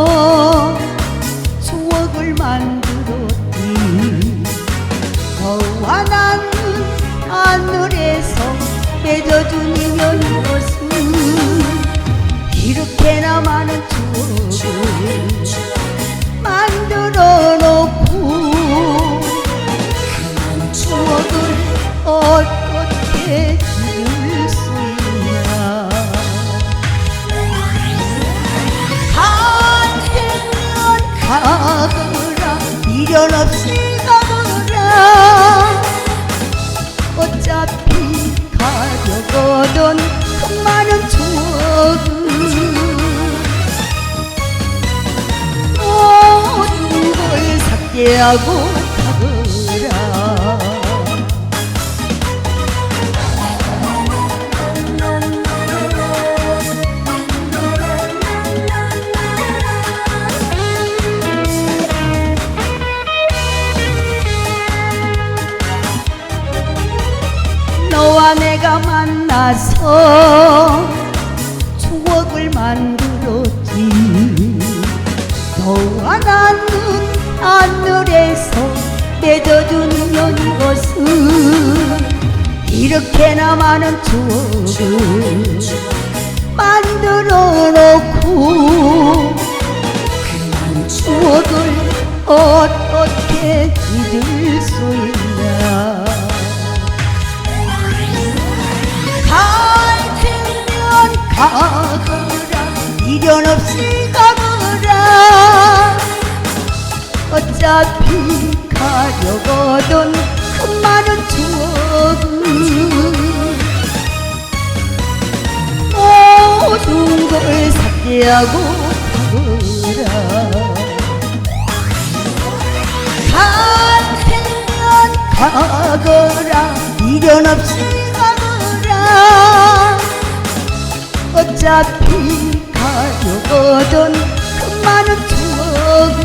서 추억을 만들었니 거와난 하늘에서 맺어준 인연 모습 별은 없인가 보라 어차피 가려거든 그 많은 추억은 모든 걸 삭제하고 내가 만나서 추억을 만들었지. 너와 나는 하늘에서 맺어준 연것은 이렇게나 많은 추억을 만들어 놓고 그 많은 추억을 어떻게 잊을 수 있나 가거라 미련 없이 가거라 어차피 가려거든 그 많은 추억은 모든 걸 삭제하고 가거라 갈테면 가거라. 미련 없이 어차피 가려거든. 그 많은 추억은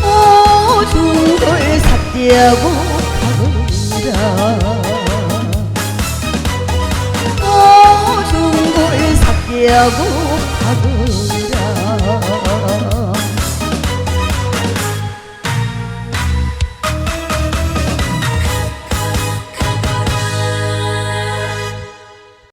모든 걸 삭제하고 가거라 모든 걸 삭제하고